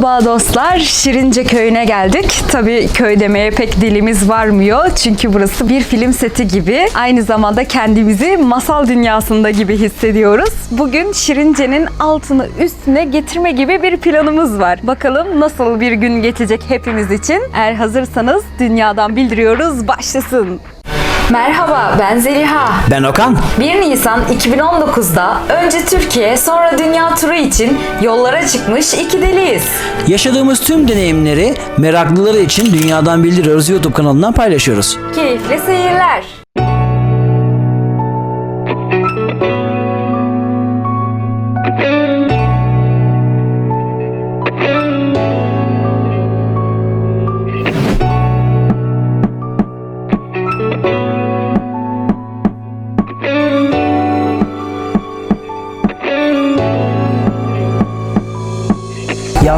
Merhaba dostlar, Şirince köyüne geldik. Tabii köy demeye pek dilimiz varmıyor. Çünkü burası bir film seti gibi. Aynı zamanda kendimizi masal dünyasında gibi hissediyoruz. Bugün Şirince'nin altını üstüne getirme gibi bir planımız var. Bakalım nasıl bir gün geçecek hepimiz için. Eğer hazırsanız dünyadan bildiriyoruz başlasın. Merhaba, ben Zeliha. Ben Okan. 1 Nisan 2019'da önce Türkiye sonra dünya turu için yollara çıkmış iki deliyiz. Yaşadığımız tüm deneyimleri meraklıları için Dünyadan Bildiriyoruz YouTube kanalından paylaşıyoruz. Keyifli seyirler.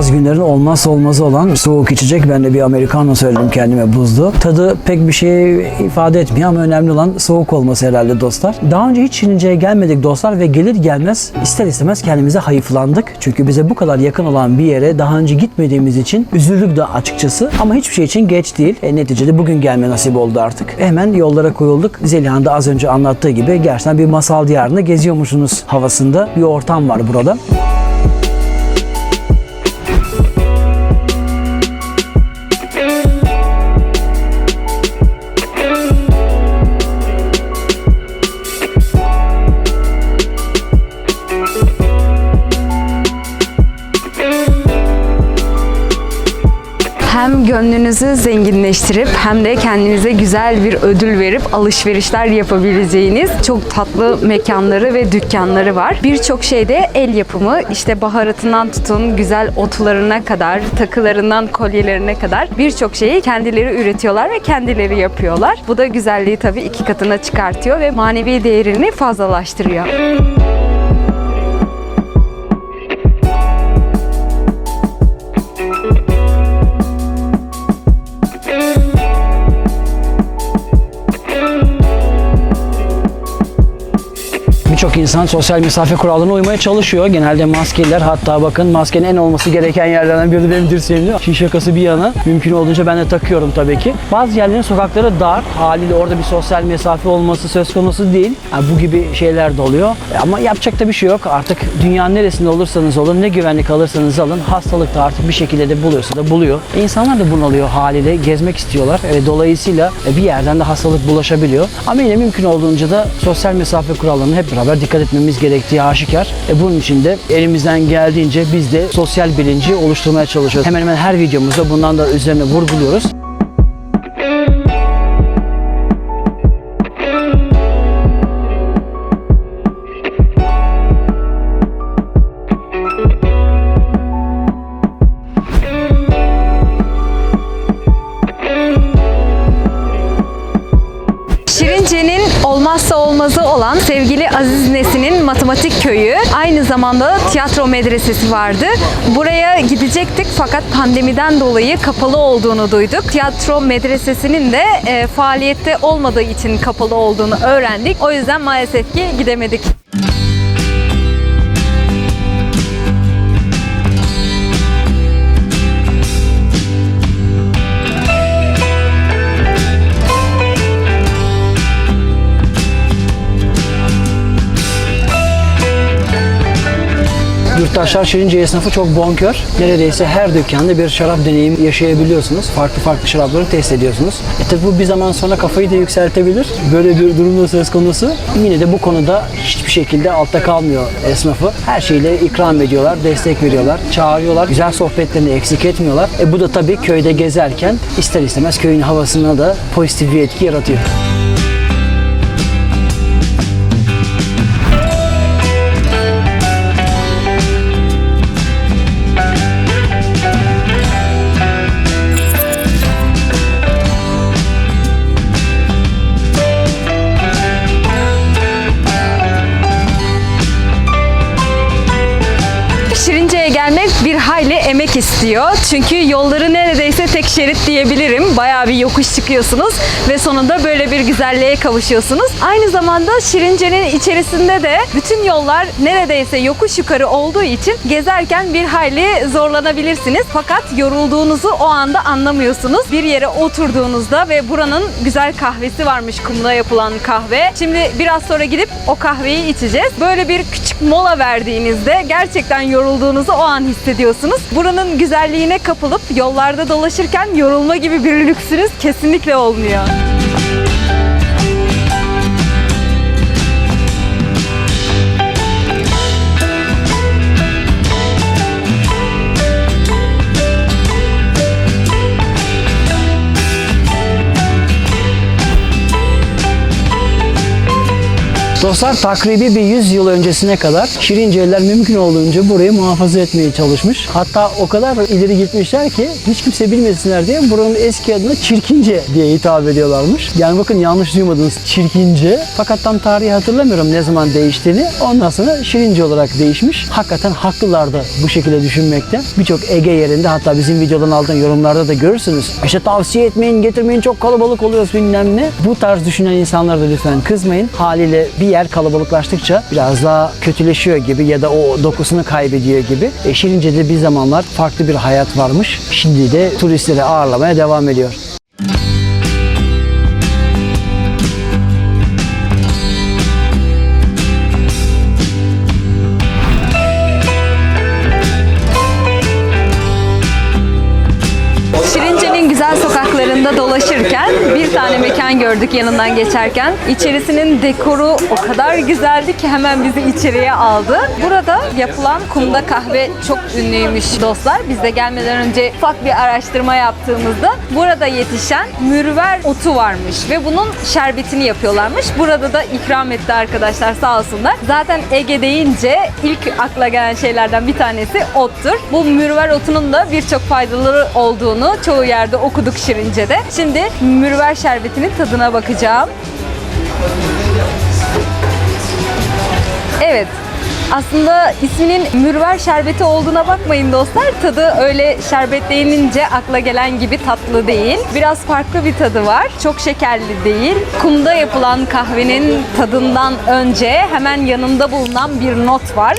Yaz günlerin olmazsa olmazı olan soğuk içecek. Ben de bir Americano söyledim kendime buzlu. Tadı pek bir şey ifade etmiyor ama önemli olan soğuk olması herhalde dostlar. Daha önce hiç Şirince'ye gelmedik dostlar ve gelir gelmez ister istemez kendimize hayıflandık. Çünkü bize bu kadar yakın olan bir yere daha önce gitmediğimiz için üzüldük de açıkçası. Ama hiçbir şey için geç değil. E, neticede bugün gelme nasip oldu artık. Hemen yollara koyulduk. Zeliha'nın da az önce anlattığı gibi gerçekten bir masal diyarında geziyormuşsunuz havasında bir ortam var burada. Gönlünüzü zenginleştirip hem de kendinize güzel bir ödül verip alışverişler yapabileceğiniz çok tatlı mekanları ve dükkanları var. Birçok şeyde el yapımı işte baharatından tutun güzel otlarına kadar takılarından kolyelerine kadar birçok şeyi kendileri üretiyorlar ve kendileri yapıyorlar. Bu da güzelliği tabii iki katına çıkartıyor ve manevi değerini fazlalaştırıyor. Birçok insan sosyal mesafe kurallarına uymaya çalışıyor. Genelde maskeler hatta bakın maskenin en olması gereken yerlerden biri de benim dirseğimde. Şin şakası bir yana. Mümkün olduğunca ben de takıyorum tabii ki. Bazı yerlerin sokakları dar. Haliyle orada bir sosyal mesafe olması söz konusu değil. Yani bu gibi şeyler de oluyor. E, Ama yapacak da bir şey yok. Artık dünyanın neresinde olursanız olun, ne güvenlik alırsanız alın. Hastalık da artık bir şekilde de buluyorsa da buluyor. E, İnsanlar da bunalıyor haliyle. Gezmek istiyorlar. E, Dolayısıyla e, bir yerden de hastalık bulaşabiliyor. Ama yine mümkün olduğunca da sosyal mesafe kurallarına hep beraber dikkat etmemiz gerektiği aşikar. E bunun için de elimizden geldiğince biz de sosyal bilinci oluşturmaya çalışıyoruz. Hemen hemen her videomuzda bundan da üzerine vurguluyoruz. Matematik köyü aynı zamanda tiyatro medresesi vardı. Buraya gidecektik fakat pandemiden dolayı kapalı olduğunu duyduk. Tiyatro medresesinin de e, faaliyette olmadığı için kapalı olduğunu öğrendik. O yüzden maalesef ki gidemedik. Yurttaşlar Şirince esnafı çok bonkör. Neredeyse her dükkanda bir şarap deneyimi yaşayabiliyorsunuz. Farklı farklı şarapları test ediyorsunuz. E tabi bu bir zaman sonra kafayı da yükseltebilir. Böyle bir durumda söz konusu. Yine de bu konuda hiçbir şekilde altta kalmıyor esnafı. Her şeyle ikram ediyorlar, destek veriyorlar, çağırıyorlar. Güzel sohbetlerini eksik etmiyorlar. E bu da tabii köyde gezerken ister istemez köyün havasına da pozitif bir etki yaratıyor. Hayli emek istiyor. Çünkü yolları neredeyse tek şerit diyebilirim. Bayağı bir yokuş çıkıyorsunuz ve sonunda böyle bir güzelliğe kavuşuyorsunuz. Aynı zamanda Şirince'nin içerisinde de bütün yollar neredeyse yokuş yukarı olduğu için gezerken bir hayli zorlanabilirsiniz. Fakat yorulduğunuzu o anda anlamıyorsunuz. Bir yere oturduğunuzda ve buranın güzel kahvesi varmış kumda yapılan kahve. Şimdi biraz sonra gidip o kahveyi içeceğiz. Böyle bir küçük mola verdiğinizde gerçekten yorulduğunuzu o an hissediyorsunuz. Buranın güzelliğine kapılıp yollarda dolaşırken yorulma gibi bir lüksünüz kesinlikle olmuyor. Dostlar takribi bir 100 yıl öncesine kadar Şirinceliler mümkün olduğunca burayı muhafaza etmeye çalışmış. Hatta o kadar ileri gitmişler ki hiç kimse bilmesinler diye buranın eski adına Çirkince diye hitap ediyorlarmış. Yani bakın yanlış duymadınız Çirkince. Fakat tam tarihi hatırlamıyorum ne zaman değiştiğini. Ondan sonra Şirince olarak değişmiş. Hakikaten haklılar da bu şekilde düşünmekte. Birçok Ege yerinde hatta bizim videodan aldığın yorumlarda da görürsünüz. İşte tavsiye etmeyin, getirmeyin çok kalabalık oluyoruz bilmem ne. Bu tarz düşünen insanlara da lütfen kızmayın. Haliyle bir yer kalabalıklaştıkça biraz daha kötüleşiyor gibi ya da o dokusunu kaybediyor gibi. E, Şirince'de bir zamanlar farklı bir hayat varmış. Şimdi de turistleri ağırlamaya devam ediyor. Dolaşırken bir tane mekan gördük yanından geçerken. İçerisinin dekoru o kadar güzeldi ki hemen bizi içeriye aldı. Burada yapılan kumda kahve çok ünlüymüş dostlar. Biz de gelmeden önce ufak bir araştırma yaptığımızda burada yetişen mürver otu varmış ve bunun şerbetini yapıyorlarmış. Burada da ikram etti arkadaşlar sağ olsunlar. Zaten Ege deyince ilk akla gelen şeylerden bir tanesi ottur. Bu mürver otunun da birçok faydaları olduğunu çoğu yerde okuduk Şirince'de. Şimdi mürver şerbetinin tadına bakacağım. Evet. Aslında isminin mürver şerbeti olduğuna bakmayın dostlar. Tadı öyle şerbet denilince akla gelen gibi tatlı değil. Biraz farklı bir tadı var. Çok şekerli değil. Kumda yapılan kahvenin tadından önce hemen yanında bulunan bir not var.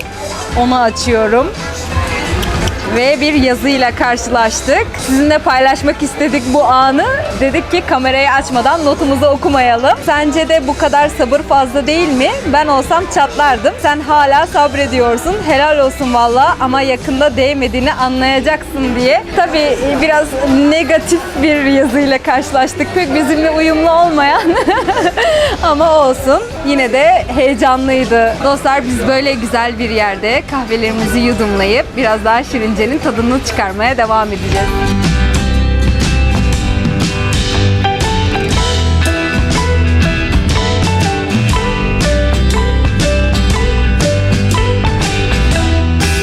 Onu açıyorum ve bir yazıyla karşılaştık. Sizinle paylaşmak istedik bu anı. Dedik ki kamerayı açmadan notumuzu okumayalım. Sence de bu kadar sabır fazla değil mi? Ben olsam çatlardım. Sen hala sabrediyorsun. Helal olsun valla ama yakında değmediğini anlayacaksın diye. Tabii biraz negatif bir yazıyla karşılaştık. Pek bizimle uyumlu olmayan ama olsun. Yine de heyecanlıydı. Dostlar biz böyle güzel bir yerde kahvelerimizi yudumlayıp biraz daha Şirince'nin tadını çıkarmaya devam edeceğiz.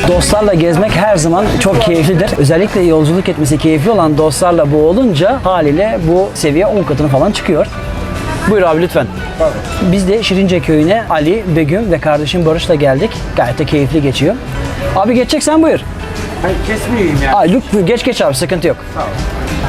Dostlarla gezmek her zaman çok keyiflidir. Özellikle yolculuk etmesi keyifli olan dostlarla bu olunca haliyle bu seviye 10 katını falan çıkıyor. Buyur abi lütfen. Biz de Şirince köyüne Ali, Begüm ve kardeşim Barış'la geldik. Gayet de keyifli geçiyor. Abi geçeceksen buyur. Hayır kesmeyeyim ya. Aa, Lük, geç geç abi sıkıntı yok.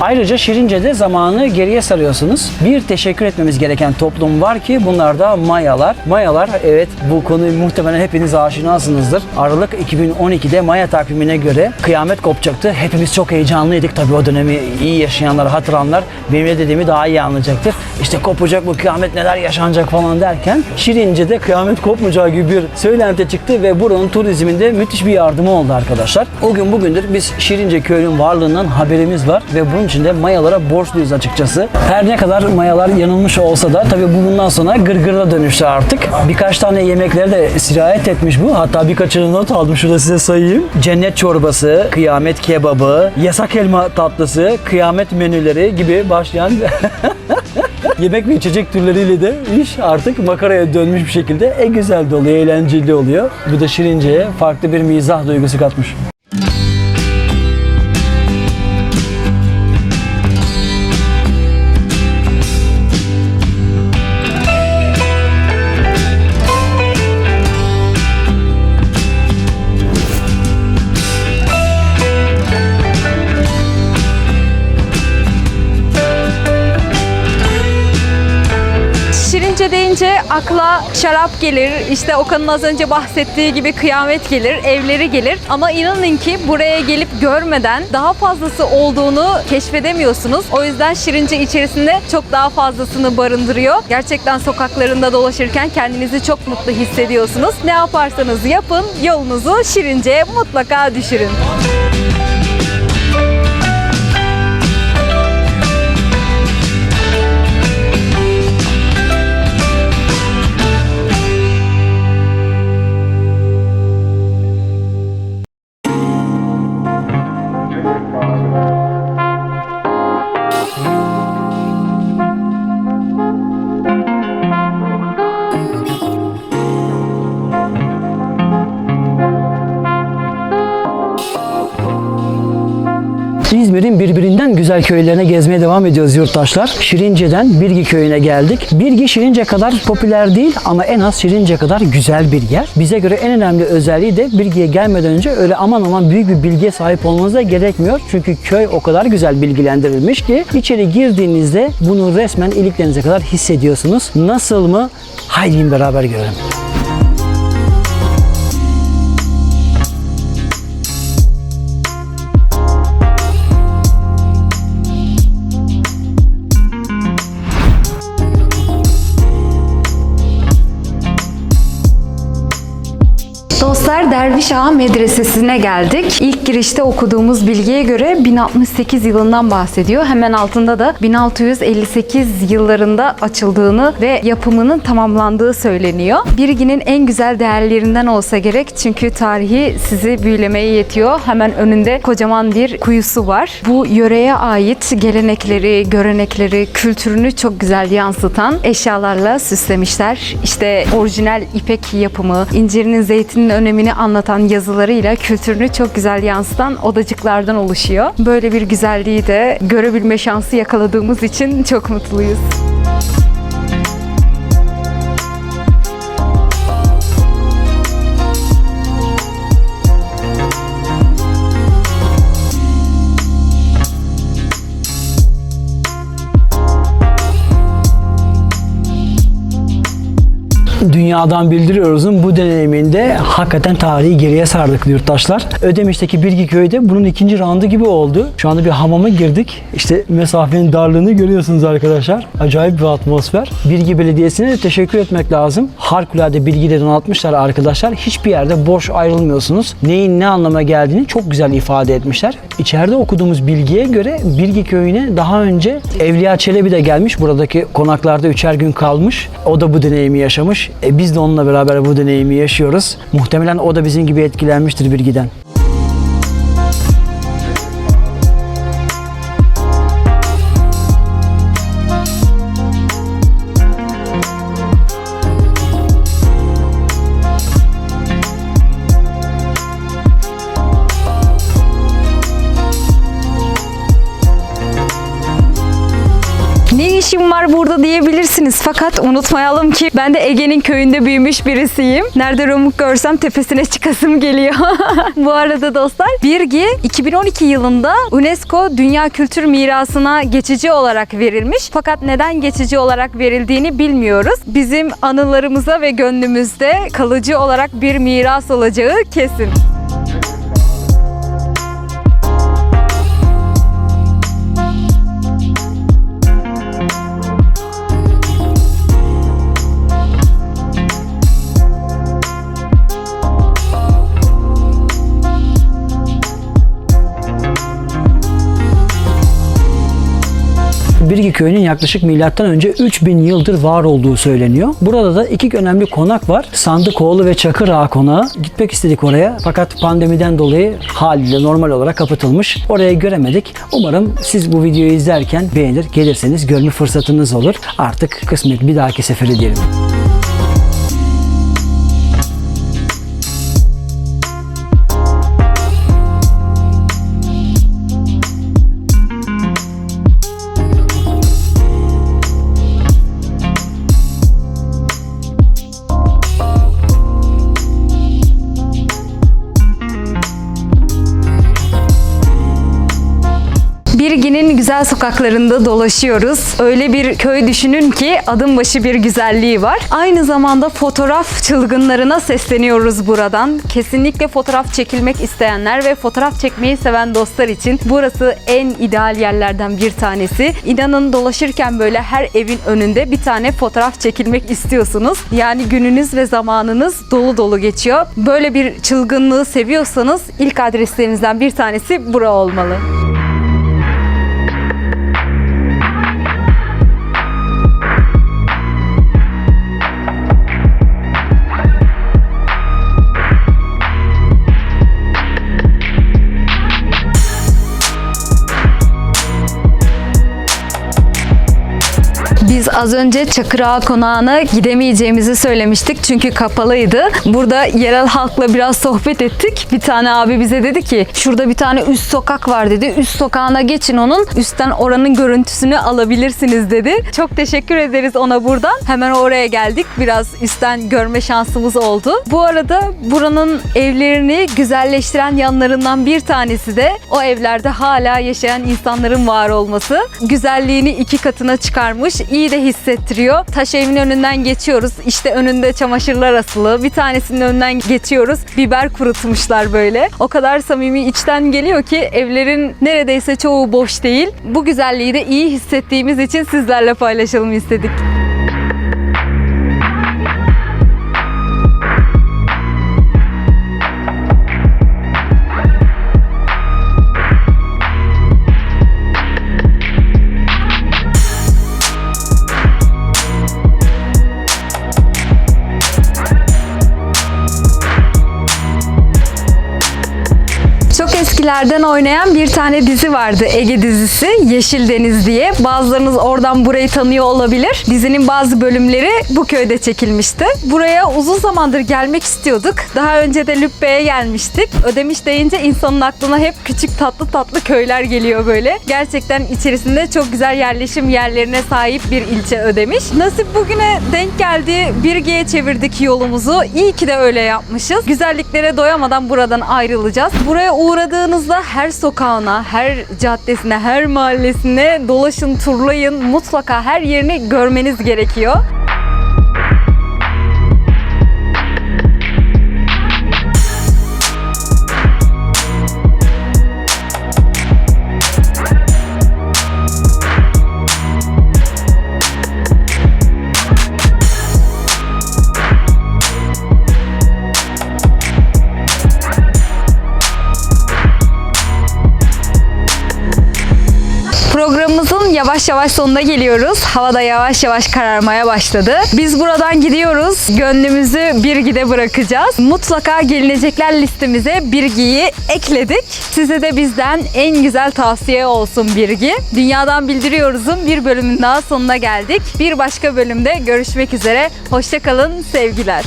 Ayrıca Şirince'de zamanı geriye sarıyorsunuz. Bir teşekkür etmemiz gereken toplum var ki bunlar da Mayalar. Mayalar evet bu konuyu muhtemelen hepiniz aşinasınızdır. Aralık 2012'de Maya takvimine göre kıyamet kopacaktı. Hepimiz çok heyecanlıydık. Tabii o dönemi iyi yaşayanlar, hatıranlar benim ne dediğimi daha iyi anlayacaktır. İşte kopacak bu kıyamet neler yaşanacak falan derken Şirince'de kıyamet kopmayacağı gibi bir söylenti çıktı ve buranın turizminde müthiş bir yardımı oldu arkadaşlar. O gün bugündür biz Şirince köyünün varlığından haberimiz var ve bunun için de Mayalara borçluyuz açıkçası. Her ne kadar Mayalar yanılmış olsa da tabii bu bundan sonra gırgıra dönüştü artık. Birkaç tane yemeklere de sirayet etmiş bu. Hatta birkaçını not aldım şurada size sayayım. Cennet çorbası, kıyamet kebabı, yasak elma tatlısı, kıyamet menüleri gibi başlayan yemek ve içecek türleriyle de iş artık makaraya dönmüş bir şekilde en güzel de oluyor, eğlenceli oluyor. Bu da Şirince'ye farklı bir mizah duygusu katmış. Şarap gelir, işte Okan'ın az önce bahsettiği gibi kıyamet gelir, evleri gelir. Ama inanın ki buraya gelip görmeden daha fazlası olduğunu keşfedemiyorsunuz. O yüzden Şirince içerisinde çok daha fazlasını barındırıyor. Gerçekten sokaklarında dolaşırken kendinizi çok mutlu hissediyorsunuz. Ne yaparsanız yapın yolunuzu Şirince'ye mutlaka düşürün. İzmir'in birbirinden güzel köylerine gezmeye devam ediyoruz yurttaşlar. Şirince'den Birgi köyüne geldik. Birgi Şirince kadar popüler değil ama en az Şirince kadar güzel bir yer. Bize göre en önemli özelliği de Birgi'ye gelmeden önce öyle aman aman büyük bir bilgiye sahip olmanıza gerekmiyor. Çünkü köy o kadar güzel bilgilendirilmiş ki içeri girdiğinizde bunu resmen iliklerinize kadar hissediyorsunuz. Nasıl mı? Haydi beraber görelim. Dostlar Derviş Ağa Medresesi'ne geldik. İlk girişte okuduğumuz bilgiye göre 1068 yılından bahsediyor. Hemen altında da 1658 yıllarında açıldığını ve yapımının tamamlandığı söyleniyor. Birginin en güzel değerlerinden olsa gerek çünkü tarihi sizi büyülemeye yetiyor. Hemen önünde kocaman bir kuyusu var. Bu yöreye ait gelenekleri, görenekleri, kültürünü çok güzel yansıtan eşyalarla süslemişler. İşte orijinal ipek yapımı, incirinin zeytinin önemini anlatan yazılarıyla kültürünü çok güzel yansıtan odacıklardan oluşuyor. Böyle bir güzelliği de görebilme şansı yakaladığımız için çok mutluyuz. Dünyadan bildiriyoruz'un bu deneyiminde hakikaten tarihi geriye sardık yurttaşlar. Ödemiş'teki Birgi köyde bunun ikinci roundu gibi oldu. Şu anda bir hamama girdik. İşte mesafenin darlığını görüyorsunuz arkadaşlar. Acayip bir atmosfer. Birgi Belediyesi'ne de teşekkür etmek lazım. Harikulade bilgiyle donatmışlar arkadaşlar. Hiçbir yerde boş ayrılmıyorsunuz. Neyin ne anlama geldiğini çok güzel ifade etmişler. İçeride okuduğumuz bilgiye göre Birgi köyüne daha önce Evliya Çelebi de gelmiş. Buradaki konaklarda üçer gün kalmış. O da bu deneyimi yaşamış. E biz de onunla beraber bu deneyimi yaşıyoruz. Muhtemelen o da bizim gibi etkilenmiştir Birgi'den. Burada diyebilirsiniz. Fakat unutmayalım ki ben de Ege'nin köyünde büyümüş birisiyim. Nerede Romuk görsem tepesine çıkasım geliyor. Bu arada dostlar Birgi 2012 yılında UNESCO Dünya Kültür Mirası'na geçici olarak verilmiş. Fakat neden geçici olarak verildiğini bilmiyoruz. Bizim anılarımıza ve gönlümüzde kalıcı olarak bir miras olacağı kesin. Birgi köyünün yaklaşık milattan önce 3000 yıldır var olduğu söyleniyor. Burada da iki önemli konak var. Sandıkoğlu ve Çakır Ağa konağı. Gitmek istedik oraya fakat pandemiden dolayı haliyle normal olarak kapatılmış. Orayı göremedik. Umarım siz bu videoyu izlerken beğenir, gelirseniz görme fırsatınız olur. Artık kısmet bir dahaki sefere diyelim. Güzel sokaklarında dolaşıyoruz. Öyle bir köy düşünün ki adım başı bir güzelliği var. Aynı zamanda fotoğraf çılgınlarına sesleniyoruz buradan. Kesinlikle fotoğraf çekilmek isteyenler ve fotoğraf çekmeyi seven dostlar için burası en ideal yerlerden bir tanesi. İnanın dolaşırken böyle her evin önünde bir tane fotoğraf çekilmek istiyorsunuz. Yani gününüz ve zamanınız dolu dolu geçiyor. Böyle bir çılgınlığı seviyorsanız ilk adreslerinizden bir tanesi bura olmalı. Az önce Çakır Ağa Konağı'na gidemeyeceğimizi söylemiştik çünkü kapalıydı. Burada yerel halkla biraz sohbet ettik. Bir tane abi bize dedi ki şurada bir tane üst sokak var dedi. Üst sokağına geçin onun. Üstten oranın görüntüsünü alabilirsiniz dedi. Çok teşekkür ederiz ona buradan. Hemen oraya geldik. Biraz üstten görme şansımız oldu. Bu arada buranın evlerini güzelleştiren yanlarından bir tanesi de o evlerde hala yaşayan insanların var olması. Güzelliğini iki katına çıkarmış. iyi de hissettiriyor. Taş evin önünden geçiyoruz. İşte önünde çamaşırlar asılı. Bir tanesinin önünden geçiyoruz. Biber kurutmuşlar böyle. O kadar samimi içten geliyor ki evlerin neredeyse çoğu boş değil. Bu güzelliği de iyi hissettiğimiz için sizlerle paylaşalım istedik. Eskilerden oynayan bir tane dizi vardı Ege dizisi Yeşil Deniz diye. Bazılarınız oradan burayı tanıyor olabilir. Dizinin bazı bölümleri bu köyde çekilmişti. Buraya uzun zamandır gelmek istiyorduk. Daha önce de Lübbe'ye gelmiştik. Ödemiş deyince insanın aklına hep küçük tatlı tatlı köyler geliyor böyle. Gerçekten içerisinde çok güzel yerleşim yerlerine sahip bir ilçe Ödemiş. Nasip bugüne denk geldi. Birge'ye çevirdik yolumuzu. İyi ki de öyle yapmışız. Güzelliklere doyamadan buradan ayrılacağız. Buraya uğradığınızda her sokağına, her caddesine, her mahallesine dolaşın, turlayın. Mutlaka her yerini görmeniz gerekiyor. Yavaş yavaş sonuna geliyoruz. Hava da yavaş yavaş kararmaya başladı. Biz buradan gidiyoruz. Gönlümüzü Birgi'de bırakacağız. Mutlaka gelinecekler listemize Birgi'yi ekledik. Size de bizden en güzel tavsiye olsun Birgi. Dünyadan Bildiriyoruz'un bir bölümün daha sonuna geldik. Bir başka bölümde görüşmek üzere. Hoşçakalın, sevgiler.